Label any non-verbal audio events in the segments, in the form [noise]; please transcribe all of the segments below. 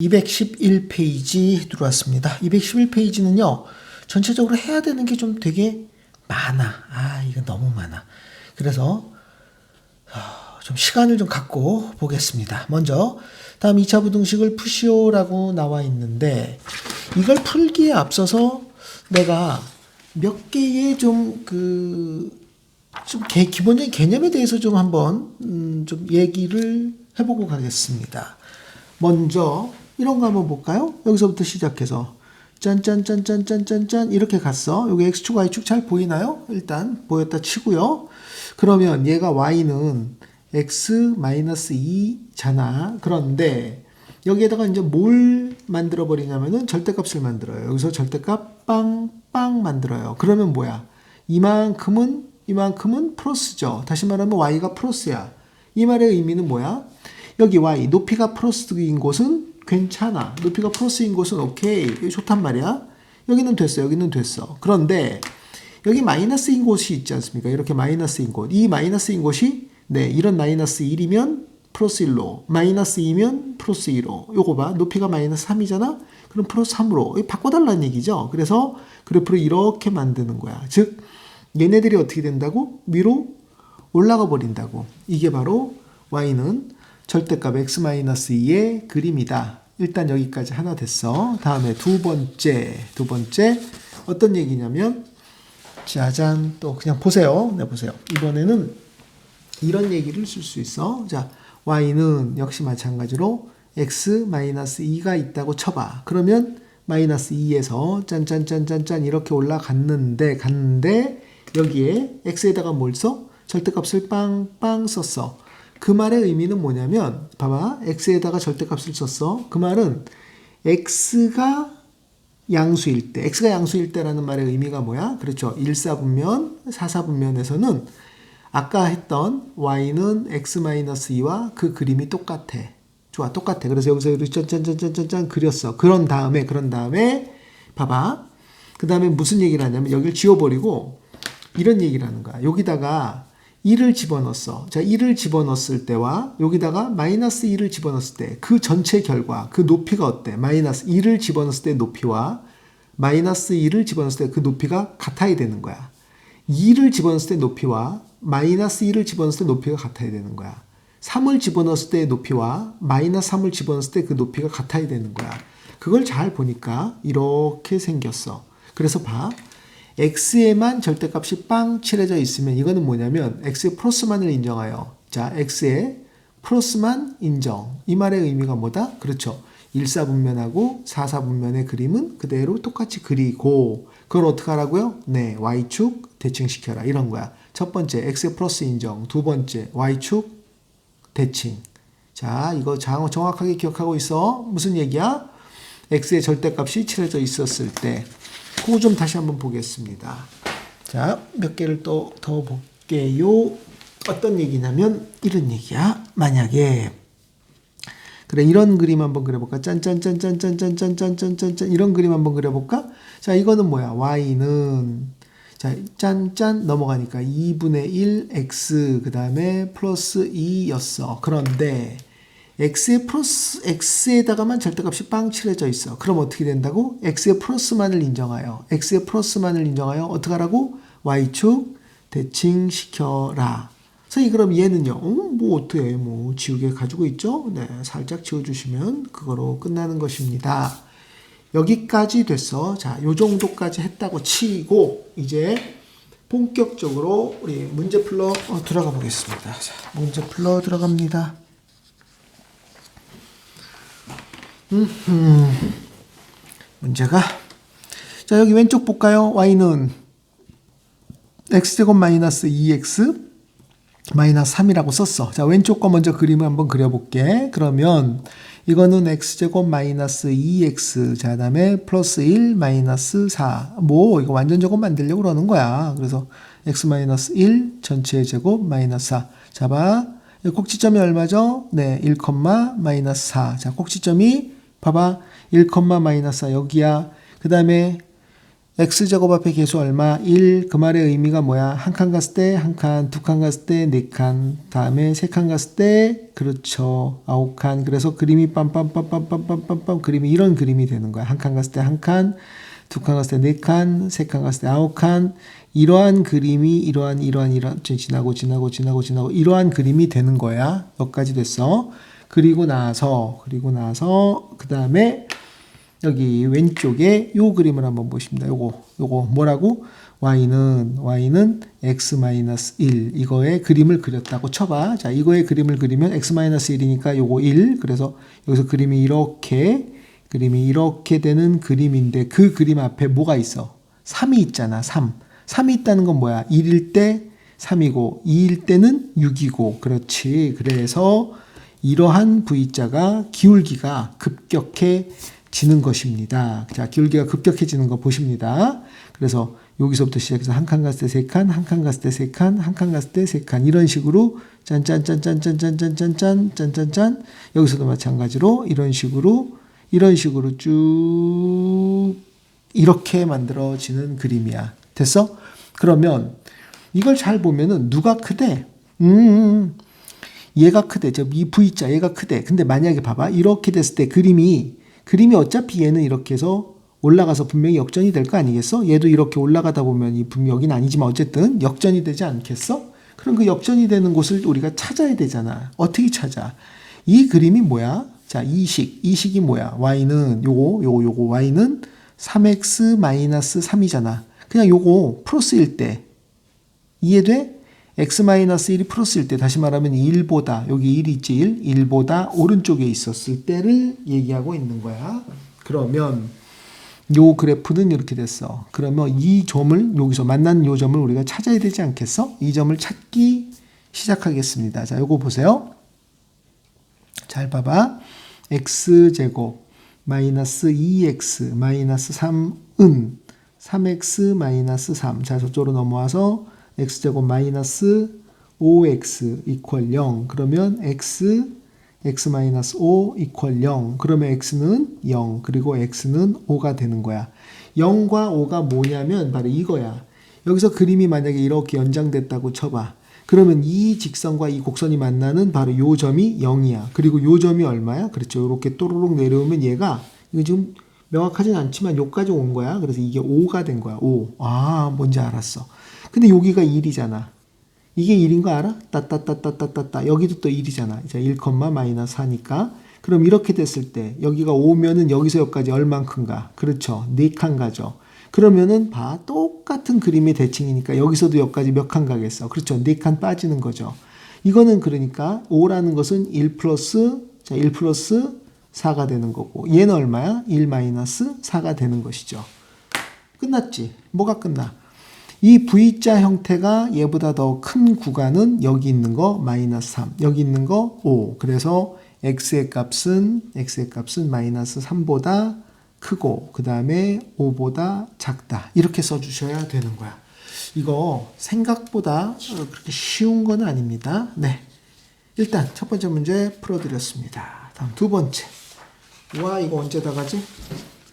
211페이지 들어왔습니다. 211페이지는요, 전체적으로 해야 되는 게 좀 되게 많아. 아, 이거 너무 많아. 그래서, 어, 좀 시간을 좀 갖고 보겠습니다. 먼저, 다음 2차 부등식을 푸시오라고 나와 있는데, 이걸 풀기에 앞서서 내가 몇 개의 좀 그, 좀 개, 기본적인 개념에 대해서 좀 한번, 음, 좀 얘기를 해보고 가겠습니다. 먼저 이런 거 한번 볼까요? 여기서부터 시작해서 짠짠짠짠짠짠짠 이렇게 갔어. 여기 x축 y축 잘 보이나요? 일단 보였다 치고요. 그러면 얘가 y는 x 2잖아. 그런데 여기에다가 이제 뭘 만들어 버리냐면은 절대값을 만들어요. 여기서 절대값 빵빵 만들어요. 그러면 뭐야? 이만큼은 이만큼은 플러스죠. 다시 말하면 y가 플러스야. 이 말의 의미는 뭐야? 여기 y 높이가 플러스인 곳은 괜찮아. 높이가 플러스인 곳은 오케이. 여기 좋단 말이야. 여기는 됐어. 여기는 됐어. 그런데 여기 마이너스인 곳이 있지 않습니까? 이렇게 마이너스인 곳. 이 마이너스인 곳이 네, 이런 마이너스 1이면 플러스 1로, 마이너스 2면 플러스 2로. 요거 봐. 높이가 마이너스 3이잖아? 그럼 플러스 3으로. 바꿔달라는 얘기죠. 그래서 그래프를 이렇게 만드는 거야. 즉, 얘네들이 어떻게 된다고? 위로 올라가 버린다고. 이게 바로 y는 절대값 x-2의 그림이다. 일단 여기까지 하나 됐어. 다음에 두 번째, 두 번째 어떤 얘기냐면 짜잔 또 그냥 보세요. 네 보세요. 이번에는 이런 얘기를 쓸 수 있어. 자, y는 역시 마찬가지로 x-2가 있다고 쳐봐. 그러면 마이너스 2에서 짠짠짠짠짠 이렇게 올라갔는데 갔는데 여기에 x에다가 뭘 써? 절대값을 빵빵 썼어. 그 말의 의미는 뭐냐면 봐봐 x에다가 절대값을 썼어. 그 말은 x가 양수일 때 x가 양수일 때라는 말의 의미가 뭐야? 그렇죠. 1사분면 4사분면에서는 아까 했던 y는 x-2와 그 그림이 똑같아. 좋아 똑같아. 그래서 여기서 이렇게 짠짠짠짠짠 그렸어. 그런 다음에 그런 다음에 봐봐. 그 다음에 무슨 얘기를 하냐면 여기를 지워버리고 이런 얘기를 하는 거야. 여기다가 1을 집어넣었어. 자, 1을 집어넣었을 때와 여기다가 마이너스 1을 집어넣었을 때 그 전체 결과, 그 높이가 어때? 마이너스 1을 집어넣었을 때 높이와 마이너스 1을 집어넣었을 때 그 높이가 같아야 되는 거야. 2를 집어넣었을 때 높이와 마이너스 1을 집어넣었을 때 높이가 같아야 되는 거야. 3을 집어넣었을 때 높이와 마이너스 3을 집어넣었을 때 그 높이가 같아야 되는 거야. 그걸 잘 보니까 이렇게 생겼어. 그래서 봐. X에만 절대값이 빵 칠해져 있으면 이거는 뭐냐면 x의 플러스만을 인정하여. 자 x의 플러스만 인정. 이 말의 의미가 뭐다? 그렇죠. 1사분면하고 4사분면의 그림은 그대로 똑같이 그리고 그걸 어떻게 하라고요? 네 y축 대칭시켜라. 이런 거야. 첫 번째 x의 플러스 인정. 두 번째 y축 대칭. 자 이거 정확하게 기억하고 있어? 무슨 얘기야? x의 절대값이 칠해져 있었을 때 좀 다시 한번 보겠습니다. 자, 몇 개를 또 더 볼게요. 어떤 얘기냐면 이런 얘기야. 만약에 그래 이런 그림 한번 그려볼까? 짠짠짠짠짠짠짠짠짠짠짠 이런 그림 한번 그려볼까? 자, 이거는 뭐야? y는 자, 짠짠 넘어가니까 2분의 1 x 그 다음에 플러스 2였어. 그런데 x의 플러스 x에다가만 절대값이 빵 칠해져 있어. 그럼 어떻게 된다고? x의 플러스만을 인정하여 x의 플러스만을 인정하여 어떻게 하라고? y축 대칭 시켜라. 선생님 그럼 얘는요? 어, 뭐 어떻게 뭐 지우개 가지고 있죠? 네, 살짝 지워주시면 그거로 끝나는 것입니다. 여기까지 됐어. 자, 요 정도까지 했다고 치고 이제 본격적으로 우리 문제 풀러 어, 들어가 보겠습니다. 자, 문제 풀러 들어갑니다. 음, 문제가 자 여기 왼쪽 볼까요? y는 x제곱 마이너스 2x 마이너스 3이라고 썼어. 자 왼쪽 거 먼저 그림을 한번 그려볼게. 그러면 이거는 x제곱 마이너스 2x 자 다음에 플러스 1 마이너스 4 뭐 이거 완전 제곱 만들려고 그러는 거야. 그래서 x 마이너스 1 전체 제곱 마이너스 4 잡아 꼭지점이 얼마죠? 네, 1, 마이너스 4. 자, 꼭지점이 봐봐. 1, 마이너스 4 여기야. 그 다음에 x제곱 앞에 계수 얼마? 1. 그 말의 의미가 뭐야? 한 칸 갔을 때 한 칸, 두 칸 갔을 때 네 칸, 다음에 세 칸 갔을 때 그렇죠. 아홉 칸. 그래서 그림이 빰빰빰빰빰빰빰빰 그림이 이런 그림이 되는 거야. 한 칸 갔을 때 한 칸, 두 칸 갔을 때 네 칸, 세 칸 갔을 때 아홉 칸. 이러한 그림이 이러한 이러한 이러한 지나고 지나고 지나고 지나고 이러한 그림이 되는 거야. 여기까지 됐어. 그리고 나서 그리고 나서 그 다음에 여기 왼쪽에 요 그림을 한번 보십니다. 요거 요거 뭐라고? y는 y는 x-1 이거의 그림을 그렸다고 쳐봐. 자 이거의 그림을 그리면 x-1이니까 요거 1 그래서 여기서 그림이 이렇게 그림이 이렇게 되는 그림인데 그 그림 앞에 뭐가 있어? 3이 있잖아. 3. 3이 있다는 건 뭐야? 1일 때 3이고 2일 때는 6이고 그렇지. 그래서 이러한 V자가 기울기가 급격해지는 것입니다. 자, 기울기가 급격해지는 거 보십니다. 그래서 여기서부터 시작해서 한 칸 갔을 때 세 칸, 한 칸 갔을 때 세 칸, 한 칸 갔을 때 세 칸 이런 식으로 짠짠짠짠짠짠짠짠짠 짠짠짠 여기서도 마찬가지로 이런 식으로 이런 식으로 쭉 이렇게 만들어지는 그림이야. 됐어? 그러면 이걸 잘 보면은 누가 크대? 음, 얘가 크대. 저이 V자 얘가 크대. 근데 만약에 봐봐. 이렇게 됐을 때 그림이 그림이 어차피 얘는 이렇게 해서 올라가서 분명히 역전이 될 거 아니겠어? 얘도 이렇게 올라가다 보면 이 분명 여기는 아니지만 어쨌든 역전이 되지 않겠어? 그럼 그 역전이 되는 곳을 우리가 찾아야 되잖아. 어떻게 찾아? 이 그림이 뭐야? 자, 이 식. 이 식이 뭐야? y는 요거 요거 요거 y는 3x 3이잖아. 그냥 요거 플러스일 때 이해돼? X-1이 플러스일 때 다시 말하면 1보다 여기 1이 있지 1 1보다 오른쪽에 있었을 때를 얘기하고 있는 거야. 그러면 요 그래프는 이렇게 됐어. 그러면 이 점을 여기서 만난 요 점을 우리가 찾아야 되지 않겠어? 이 점을 찾기 시작하겠습니다. 자, 요거 보세요. 잘 봐봐. x제곱 마이너스 2x 마이너스 3은 3x 마이너스 3. 자, 저쪽으로 넘어와서 x제곱 마이너스 5x 이퀄 0. 그러면 x x 마이너스 5 이퀄 0. 그러면 x는 0. 그리고 x는 5가 되는 거야. 0과 5가 뭐냐면 바로 이거야. 여기서 그림이 만약에 이렇게 연장됐다고 쳐봐. 그러면 이 직선과 이 곡선이 만나는 바로 요 점이 0이야. 그리고 요 점이 얼마야? 그렇죠. 이렇게 또르륵 내려오면 얘가 이거 지금 명확하진 않지만 여기까지 온 거야. 그래서 이게 5가 된 거야. 5. 아, 뭔지 알았어. 근데 여기가 1이잖아. 이게 1인 거 알아? 따따따따따따따. 여기도 또 1이잖아. 자, 1, 마이너스 4니까. 그럼 이렇게 됐을 때 여기가 5면은 여기서 여기까지 얼만큼가? 그렇죠. 4칸 가죠. 그러면은 봐. 똑같은 그림의 대칭이니까 여기서도 여기까지 몇 칸 가겠어. 그렇죠. 4칸 빠지는 거죠. 이거는 그러니까 5라는 것은 1 플러스 자, 1 플러스 4가 되는 거고 얘는 얼마야? 1 마이너스 4가 되는 것이죠. 끝났지. 뭐가 끝나? 이 V자 형태가 얘보다 더 큰 구간은 여기 있는 거 마이너스 3, 여기 있는 거 5. 그래서 x의 값은 x의 값은 마이너스 3보다 크고 그 다음에 5보다 작다. 이렇게 써주셔야 되는 거야. 이거 생각보다 그렇게 쉬운 건 아닙니다. 네. 일단 첫 번째 문제 풀어드렸습니다. 다음 두 번째. 와 이거 언제 다 가지?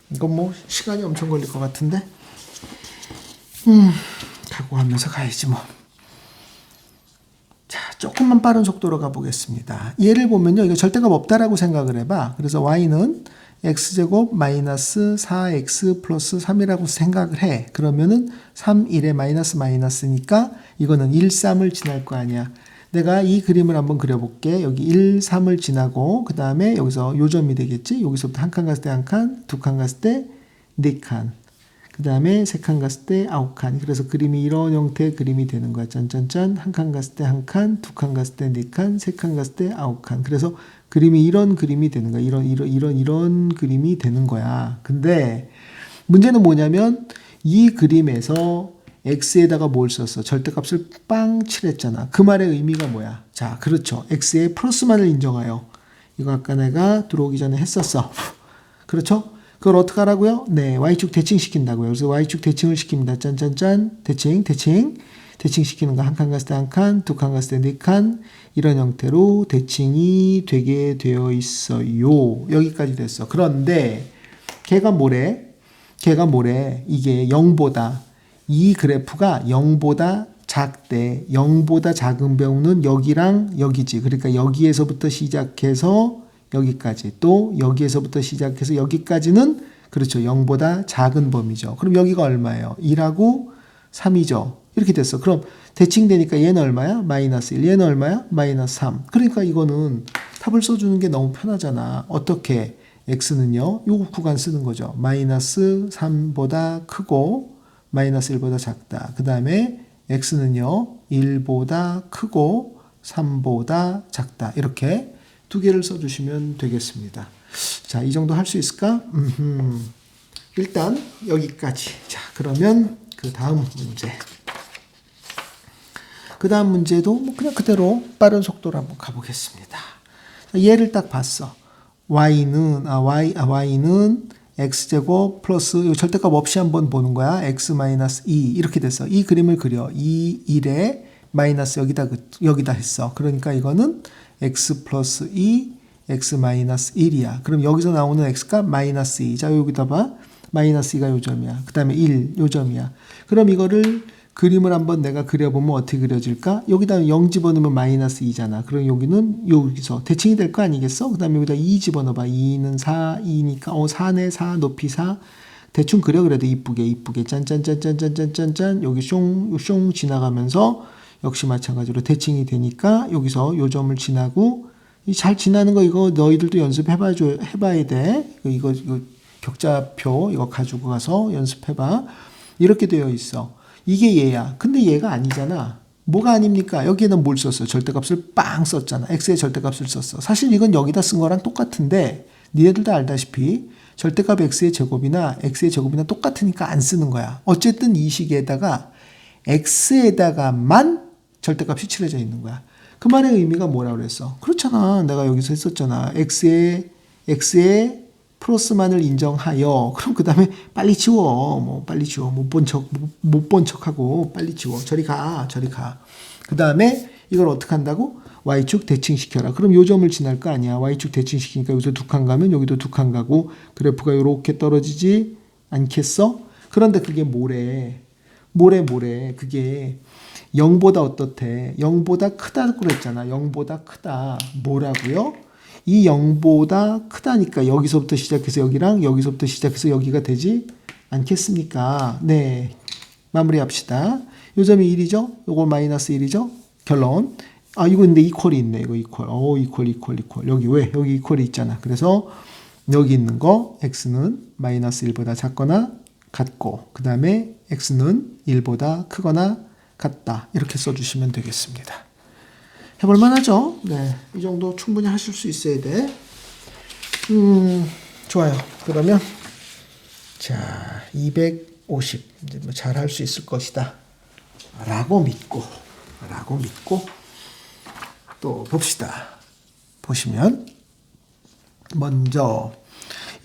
이건 뭐 시간이 엄청 걸릴 것 같은데. 음, 각오하면서 가야지 뭐. 자, 조금만 빠른 속도로 가보겠습니다. 얘를 보면요, 이거 절대값 없다라고 생각을 해봐. 그래서 y는 x제곱 마이너스 4x 플러스 3이라고 생각을 해. 그러면은 3, 1에 마이너스 마이너스니까 이거는 1, 3을 지날 거 아니야. 내가 이 그림을 한번 그려볼게. 여기 1, 3을 지나고 그 다음에 여기서 요점이 되겠지. 여기서부터 한 칸 갔을 때 한 칸, 두 칸 갔을 때 네 칸. 그 다음에 세 칸 갔을 때 아홉 칸. 그래서 그림이 이런 형태의 그림이 되는 거야. 짠짠짠. 한 칸 갔을 때 한 칸, 두 칸 갔을 때 네 칸, 세 칸 갔을 때 아홉 칸. 그래서 그림이 이런 그림이 되는 거야. 이런, 이런, 이런, 이런 그림이 되는 거야. 근데 문제는 뭐냐면 이 그림에서 x에다가 뭘 썼어? 절대값을 빵 칠했잖아. 그 말의 의미가 뭐야? 자, 그렇죠. x의 플러스만을 인정하여. 이거 아까 내가 들어오기 전에 했었어. [laughs] 그렇죠? 그걸 어떻게 하라고요? 네, y축 대칭 시킨다고요. 그래서 y축 대칭을 시킵니다. 짠짠짠, 대칭, 대칭. 대칭 시키는 거 한 칸 갔을 때 한 칸, 두 칸 갔을 때 네 칸. 이런 형태로 대칭이 되게 되어 있어요. 여기까지 됐어. 그런데 걔가 뭐래? 걔가 뭐래? 이게 0보다 이 그래프가 0보다 작대 0보다 작은 경우는 여기랑 여기지. 그러니까 여기에서부터 시작해서 여기까지 또 여기에서부터 시작해서 여기까지는 그렇죠. 0보다 작은 범위죠. 그럼 여기가 얼마예요? 1하고 3이죠. 이렇게 됐어. 그럼 대칭되니까 얘는 얼마야? 마이너스 1. 얘는 얼마야? 마이너스 3. 그러니까 이거는 탑을 써주는 게 너무 편하잖아. 어떻게? x는요. 요 구간 쓰는 거죠. 마이너스 3보다 크고 마이너스 1보다 작다. 그 다음에 x는요. 1보다 크고 3보다 작다. 이렇게 두 개를 써주시면 되겠습니다. 자, 이 정도 할 수 있을까? 음흠. 일단 여기까지. 자, 그러면 그 다음 문제. 그 다음 문제도 뭐 그냥 그대로 빠른 속도로 한번 가보겠습니다. 자, 얘를 딱 봤어. y는 아 y 아 y는 x 제곱 플러스 이 절대값 없이 한번 보는 거야. x 마이너스 2 이렇게 됐어. 이 그림을 그려. 이 1에 마이너스 여기다 그- 여기다 했어. 그러니까 이거는 x 플러스 2 x 마이너스 1이야. 그럼 여기서 나오는 x가 마이너스 2. 자 여기다 봐. 마이너스 2가 요점이야. 그 다음에 1 요점이야. 그럼 이거를 그림을 한번 내가 그려보면 어떻게 그려질까? 여기다 0 집어넣으면 마이너스 2잖아. 그럼 여기는 여기서 대칭이 될 거 아니겠어? 그 다음에 여기다 2 집어넣어봐. 2는 4, 2니까 어 4네 4, 높이 4. 대충 그려 그래도 이쁘게 이쁘게 짠짠짠짠짠짠짠짠 여기 숑 숑 지나가면서 역시 마찬가지로 대칭이 되니까 여기서 요 점을 지나고 이잘 지나는 거 이거 너희들도 연습해봐 줘 해봐야 돼. 이거, 이거 격자표 이거 가지고 가서 연습해봐. 이렇게 되어 있어. 이게 얘야. 근데 얘가 아니잖아. 뭐가 아닙니까? 여기에는 뭘 썼어? 절대값을 빵 썼잖아. x의 절대값을 썼어. 사실 이건 여기다 쓴 거랑 똑같은데 니네들 다 알다시피 절대값 x의 제곱이나 x의 제곱이나 똑같으니까 안 쓰는 거야. 어쨌든 이 식에다가 x에다가만 절대값이 칠해져 있는 거야. 그 말의 의미가 뭐라고 그랬어? 그렇잖아. 내가 여기서 했었잖아. x의 x의 플러스만을 인정하여. 그럼 그 다음에 빨리 지워. 뭐 빨리 지워. 못 본 척 못 본 척하고 빨리 지워. 저리 가 저리 가그 다음에 이걸 어떻게 한다고? Y축 대칭시켜라. 그럼 요 점을 지날 거 아니야. Y축 대칭시키니까 여기서 두 칸 가면 여기도 두 칸 가고 그래프가 이렇게 떨어지지 않겠어? 그런데 그게 뭐래? 뭐래 뭐래? 그게 0보다 어떻대 0보다 크다고 그랬잖아 0보다 크다 뭐라고요 이 0보다 크다니까 여기서부터 시작해서 여기랑 여기서부터 시작해서 여기가 되지 않겠습니까? 네. 마무리합시다. 요 점이 1이죠? 요거 마이너스 1이죠? 결론. 아, 이거 근데 이퀄이 있네. 이거 이퀄. 어, 이퀄, 이퀄, 이퀄. 여기 왜? 여기 이퀄이 있잖아. 그래서 여기 있는 거 x는 마이너스 1보다 작거나 같고 그 다음에 x는 1보다 크거나 같다. 이렇게 써주시면 되겠습니다. 해볼만 하죠? 네. 이 정도 충분히 하실 수 있어야 돼. 음, 좋아요. 그러면, 자, 250. 이제 뭐 잘할 수 있을 것이다. 라고 믿고, 라고 믿고, 또 봅시다. 보시면, 먼저,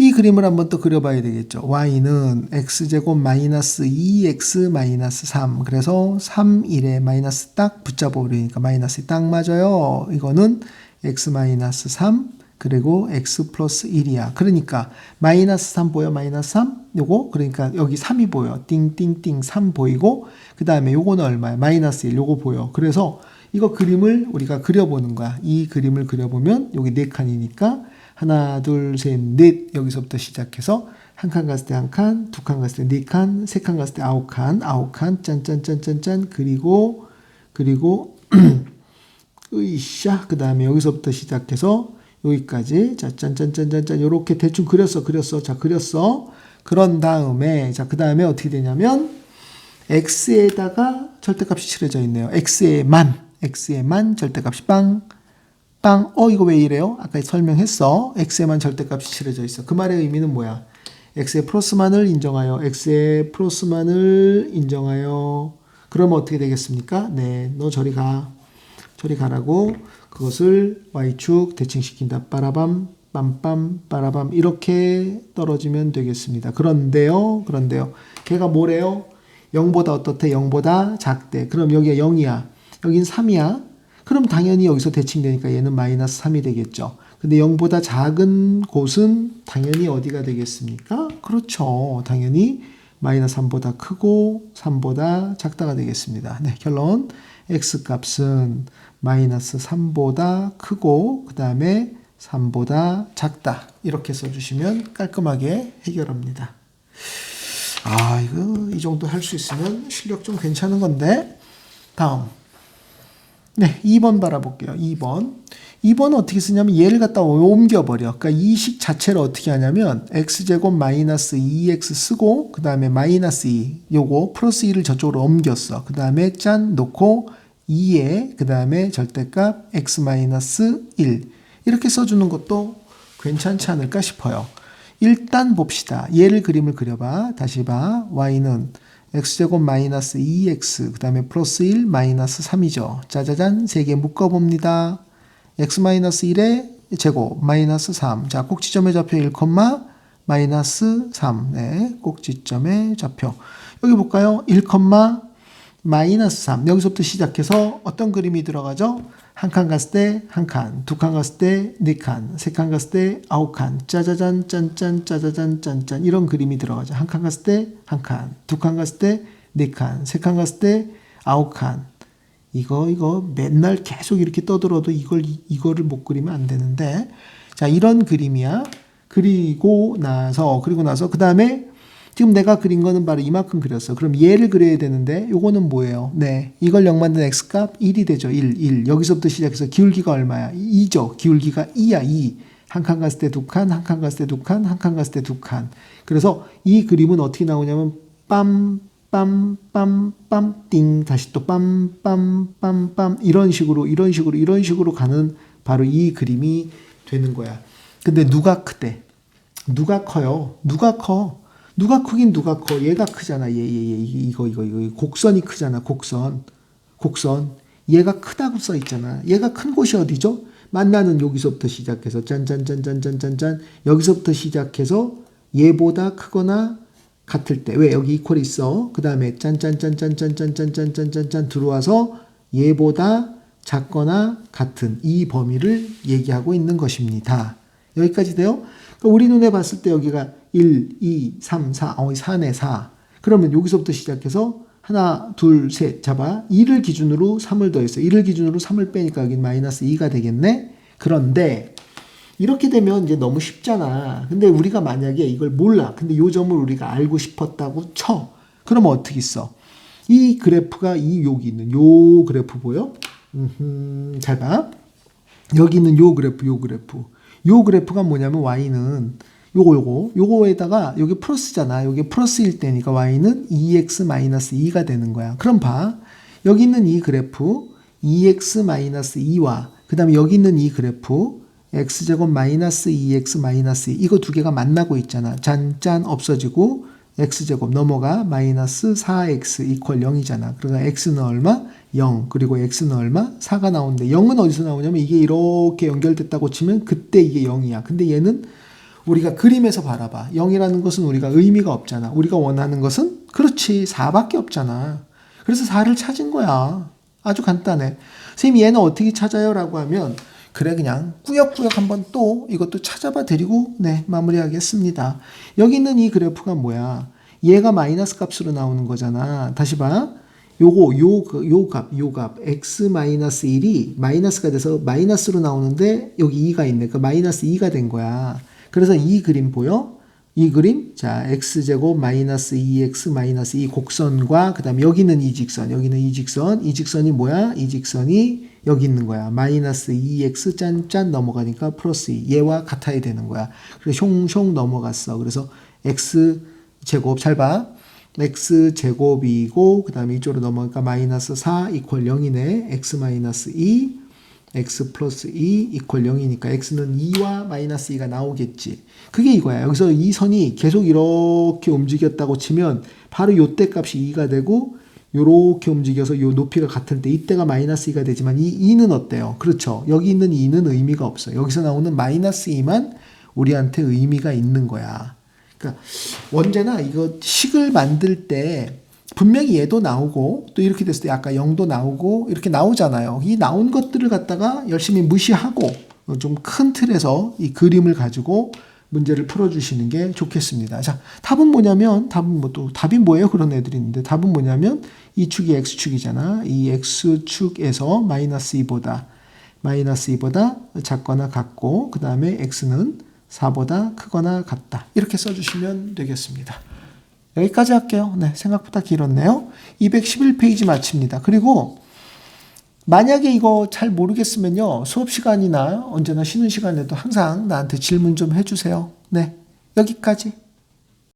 이 그림을 한번 또 그려봐야 되겠죠. y는 x제곱 마이너스 2x 마이너스 3. 그래서 3, 1에 마이너스 딱 붙잡아 버리니까 마이너스 딱 맞아요. 이거는 x 마이너스 3 그리고 x 플러스 1이야. 그러니까 마이너스 3 보여? 마이너스 3? 요거 그러니까 여기 3이 보여. 띵띵띵 3 보이고 그 다음에 요거는 얼마야? 마이너스 1 요거 보여. 그래서 이거 그림을 우리가 그려보는 거야. 이 그림을 그려보면 여기 네 칸이니까 하나, 둘, 셋, 넷 여기서부터 시작해서 한 칸 갔을 때 한 칸, 두 칸 갔을 때 네 칸, 세 칸 갔을 때 아홉 칸, 아홉 칸, 짠짠짠짠짠 그리고 그리고 [clears throat] 으이샤 그 다음에 여기서부터 시작해서 여기까지 자 짠짠짠짠짠 요렇게 대충 그렸어 그렸어. 자 그렸어. 그런 다음에 자 그 다음에 어떻게 되냐면 x에다가 절대값이 칠해져 있네요. X에만 x에만 절대값이 빵 빵, 어, 이거 왜 이래요? 아까 설명했어. x에만 절대값이 칠해져 있어. 그 말의 의미는 뭐야? x의 플러스만을 인정하여, x의 플러스만을 인정하여. 그러면 어떻게 되겠습니까? 네, 너 저리 가. 저리 가라고 그것을 y축 대칭시킨다. 빠라밤, 빰빰, 빠라밤. 이렇게 떨어지면 되겠습니다. 그런데요, 그런데요. 걔가 뭐래요? 0보다 어떻대? 0보다 작대. 그럼 여기가 0이야. 여긴 3이야. 그럼 당연히 여기서 대칭되니까 얘는 마이너스 3이 되겠죠. 근데 0보다 작은 곳은 당연히 어디가 되겠습니까? 그렇죠. 당연히 마이너스 3보다 크고 3보다 작다가 되겠습니다. 네, 결론 x 값은 마이너스 3보다 크고 그 다음에 3보다 작다. 이렇게 써주시면 깔끔하게 해결합니다. 아, 이거 이 정도 할 수 있으면 실력 좀 괜찮은 건데. 다음. 네, 2번 바라볼게요. 2번. 2번은 어떻게 쓰냐면 얘를 갖다 옮겨버려. 그러니까 이 식 자체를 어떻게 하냐면 x제곱 마이너스 2x 쓰고 그 다음에 마이너스 2 요거 플러스 2를 저쪽으로 옮겼어. 그 다음에 짠 놓고 2에 그 다음에 절대값 x 마이너스 1 이렇게 써주는 것도 괜찮지 않을까 싶어요. 일단 봅시다. 얘를 그림을 그려봐. 다시 봐. y는 x제곱 마이너스 2x 그 다음에 플러스 1 마이너스 3이죠. 짜자잔 세개 묶어봅니다. x 마이너스 1의 제곱 마이너스 3. 자 꼭지점의 좌표 1, 마이너스 3. 네, 꼭지점의 좌표. 여기 볼까요? 1, 마이너스 3. 여기서부터 시작해서 어떤 그림이 들어가죠? 한 칸 갔을 때 한 칸, 두 칸 갔을 때 네 칸, 세 칸 갔을 때 아홉 칸, 짜자잔, 짠짠, 짜자잔, 짠짠 이런 그림이 들어가죠. 한 칸 갔을 때 한 칸, 두 칸 갔을 때 네 칸, 세 칸 갔을 때 아홉 칸. 이거 이거 맨날 계속 이렇게 떠들어도 이걸 이거를 못 그리면 안 되는데 자 이런 그림이야. 그리고 나서 그리고 나서 그 다음에 지금 내가 그린 거는 바로 이만큼 그렸어. 그럼 얘를 그려야 되는데 요거는 뭐예요? 네. 이걸 0 만든 x값 1이 되죠. 1, 1. 여기서부터 시작해서 기울기가 얼마야? 2죠. 기울기가 2야, 2. 한 칸 갔을 때 두 칸, 한 칸 갔을 때 두 칸, 한 칸 갔을 때 두 칸. 그래서 이 그림은 어떻게 나오냐면 빰, 빰, 빰, 빰, 띵. 다시 또 빰, 빰, 빰, 빰. 이런 식으로, 이런 식으로, 이런 식으로 가는 바로 이 그림이 되는 거야. 근데 누가 크대? 누가 커요? 누가 커? 누가 크긴 누가 커? 얘가 크잖아. 얘, 얘, 얘. 이거, 이거, 이거. 곡선이 크잖아. 곡선. 곡선. 얘가 크다고 써 있잖아. 얘가 큰 곳이 어디죠? 만나는 여기서부터 시작해서 짠짠짠짠짠짠짠 여기서부터 시작해서 얘보다 크거나 같을 때 왜 여기 이퀄 있어? 그 다음에 짠짠짠짠짠짠짠짠짠짠짠 들어와서 얘보다 작거나 같은 이 범위를 얘기하고 있는 것입니다. 여기까지 돼요? 그러니까 우리 눈에 봤을 때 여기가 1, 2, 3, 4, 어, 4네, 4. 그러면 여기서부터 시작해서 하나, 둘, 셋 잡아. 2를 기준으로 3을 더했어. 1을 기준으로 3을 빼니까 여기 마이너스 2가 되겠네? 그런데 이렇게 되면 이제 너무 쉽잖아. 근데 우리가 만약에 이걸 몰라. 근데 요 점을 우리가 알고 싶었다고 쳐. 그러면 어떻게 써? 이 그래프가 이 여기 있는 요 그래프 보여? 음흠, 잘 봐. 여기 있는 요 그래프, 요 그래프. 요 그래프가 뭐냐면 y는 요거 요거 요거에다가 여기 플러스잖아. 여기 플러스일 때니까 y는 2x-2가 되는 거야. 그럼 봐. 여기 있는 이 그래프 2x-2와 그 다음에 여기 있는 이 그래프 x제곱 마이너스 2x 마이너스 2 이거 두 개가 만나고 있잖아. 짠짠 없어지고 x제곱 넘어가 마이너스 4x 이퀄 0이잖아. 그러니까 x는 얼마? 0 그리고 x는 얼마? 4가 나오는데 0은 어디서 나오냐면 이게 이렇게 연결됐다고 치면 그때 이게 0이야. 근데 얘는 우리가 그림에서 바라봐. 0이라는 것은 우리가 의미가 없잖아. 우리가 원하는 것은 그렇지 4밖에 없잖아. 그래서 4를 찾은 거야. 아주 간단해. 선생님 얘는 어떻게 찾아요? 라고 하면 그래 그냥 꾸역꾸역 한번 또 이것도 찾아봐 드리고 네 마무리하겠습니다. 여기 있는 이 그래프가 뭐야? 얘가 마이너스 값으로 나오는 거잖아. 다시 봐. 요거 요 요 값, 요 값 x 마이너스 1이 마이너스가 돼서 마이너스로 나오는데 여기 2가 있네. 그 마이너스 2가 된 거야. 그래서 이 그림 보여? 이 그림 자 x제곱 마이너스 2x 마이너스 이 곡선과 그 다음에 여기는 이 직선 여기는 이 직선 이 직선이 뭐야? 이 직선이 여기 있는 거야. 마이너스 2x 짠짠 넘어가니까 플러스 2 얘와 같아야 되는 거야. 그래서 숑숑 넘어갔어. 그래서 x 제곱 잘 봐. x 제곱이고 그 다음에 이쪽으로 넘어가니까 마이너스 4 이퀄 0이네. x 마이너스 2 x 플러스 2 이퀄 0이니까 x는 2와 마이너스 2가 나오겠지. 그게 이거야. 여기서 이 선이 계속 이렇게 움직였다고 치면 바로 요때 값이 2가 되고 요렇게 움직여서 요 높이가 같을 때 이때가 마이너스 2가 되지만 이 2는 어때요? 그렇죠. 여기 있는 2는 의미가 없어. 여기서 나오는 마이너스 2만 우리한테 의미가 있는 거야. 그러니까 언제나 이거 식을 만들 때 분명히 얘도 나오고 또 이렇게 됐을 때 아까 0도 나오고 이렇게 나오잖아요. 이 나온 것들을 갖다가 열심히 무시하고 좀 큰 틀에서 이 그림을 가지고 문제를 풀어주시는 게 좋겠습니다. 자, 답은 뭐냐면, 답은 뭐 또, 답이 뭐예요? 그런 애들이 있는데, 답은 뭐냐면, 이 축이 x축이잖아. 이 x축에서 마이너스 2보다, 마이너스 2보다 작거나 같고, 그 다음에 x는 4보다 크거나 같다. 이렇게 써주시면 되겠습니다. 여기까지 할게요. 네, 생각보다 길었네요. 211페이지 마칩니다. 그리고 만약에 이거 잘 모르겠으면요. 수업 시간이나 언제나 쉬는 시간에도 항상 나한테 질문 좀 해주세요. 네, 여기까지.